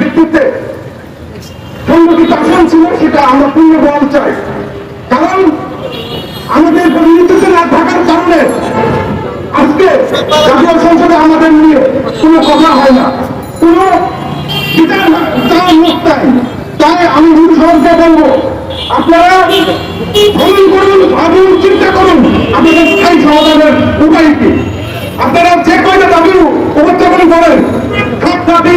ভিত্তিতে সংগঠিত আসন ছিল, সেটা আমরা পূর্ণ বল চাই। কারণ আমাদের প্রতিনিধিত্ব না থাকার কারণে আজকে জাতীয় সংসদে আমাদের নিয়ে কোনো কথা হয় না। কোনো নাই। তাই আমি সমাজকে বলব, আপনারা ভ্রমণ করুন, ভাবুন, চিন্তা করুন আপনাদের স্থায়ী সমাধানের উপায় কি? আপনারা যে কয়টা দাবি উপস্থাপন করেন, সব দাবি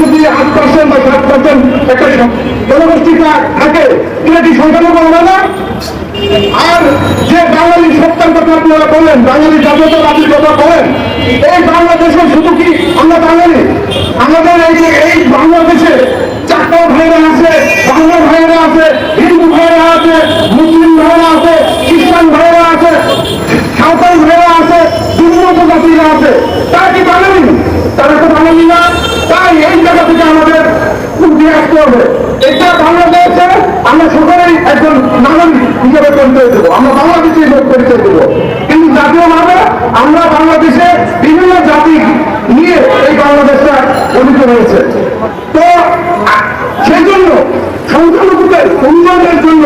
যদি আট পার্সেন্ট বা সাত পার্সেন্ট একটা জনগোষ্ঠী থাকে এটা কি সংখ্যালঘু হবে না? আর যে বাঙালি সত্তার কথা আপনারা বলেন বাঙালি জাতীয়তাবাদীর কথা বলেন, এই বাংলাদেশের শুধু কি আমরা বাঙালি? আমাদের এই বাংলাদেশে হবে এটা বাংলাদেশে আমরা সকলেই একজন নাগরিক হিসেবে পরিচয় দেবো। আমরা বাংলাদেশে পরিচয় দেবো। কিন্তু জাতীয়ভাবে আমরা বাংলাদেশে বিভিন্ন জাতি নিয়ে এই বাংলাদেশটা গঠিত হয়েছে। তো সেই জন্য সংখ্যালঘুদের উন্নয়নের জন্য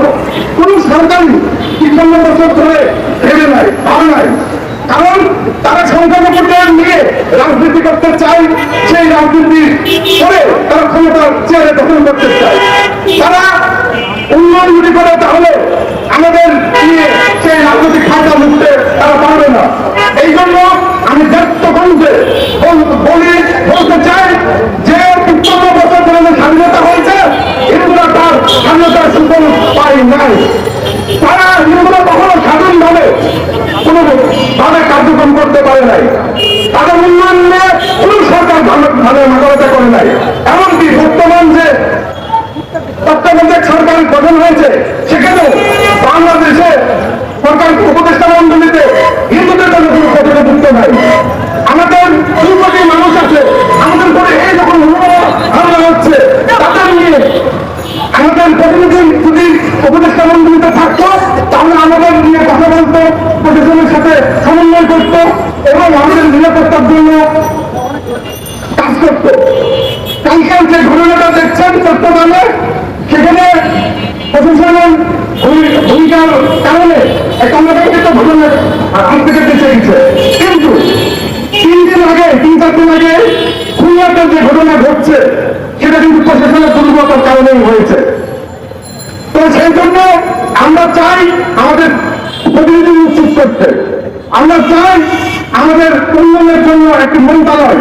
কোন সরকারই তিপ্পান্ন বছর ধরে ভেবে নাই, ভাবে নাই। কারণ তারা সংখ্যালঘুদের নিয়ে রাজনীতি করতে চায় রাজনীতি করে তারা ক্ষমতার চেয়ারে দখল করতে চায়। তারা উন্নয়ন যদি করে তাহলে আমাদের নিয়ে সেই রাজনৈতিক খাতা মুক্তে তারা পারবে না। এই জন্য আমি ব্যক্ত কণ্ঠে বল- বলি, বলতে চাই যে তিপ্পান্ন বছর ধরে স্বাধীনতা হয়েছে, হিন্দুরা তার স্বাধীনতার সুফল পাই নাই। তারা হিন্দুরা কখনো স্বাধীনভাবে কোনো ভাবে কার্যক্রম করতে পারে নাই। তাদের উন্নয়ন নিয়ে কোন সরকার ভালো মোকাবেলা করে নাই? এমনকি বর্তমান যে তত্ত্বাবধায়ক সরকার গঠন হয়েছে সেখানে বাংলাদেশে সরকার উপদেষ্টা মন্ডলীতে হিন্দুদের জন্য কোনো প্রতিনিধিত্ব নাই আমাদের দুই কোটি মানুষ আছে আমাদের পরে এই যখন হামলা হচ্ছে তাদের নিয়ে আমাদের প্রতিনিধি যদি উপদেষ্টা মন্ডলীতে থাকতো তাহলে আমাদের নিয়ে কথা বলতো প্রশাসনের সাথে সমন্বয় করতো এবং আমাদের নিরাপত্তার জন্য কাজ করতো কালকে যে ঘটনাটা দেখছেন চট্টগ্রামে সেখানে ভূমিকার কারণে একটা ঘটনা থেকে বেঁচে গেছে কিন্তু তিন দিন আগে, তিন চার দিন আগে খুলনাতে যে ঘটনা ঘটছে, সেটা কিন্তু প্রশাসনের দুর্বলতার কারণেই হয়েছে। তো সেই জন্য আমরা চাই আমাদের প্রতিনিধি নিশ্চিত করতে। আমরা চাই আমাদের উন্নয়নের জন্য একটি মন্ত্রণালয়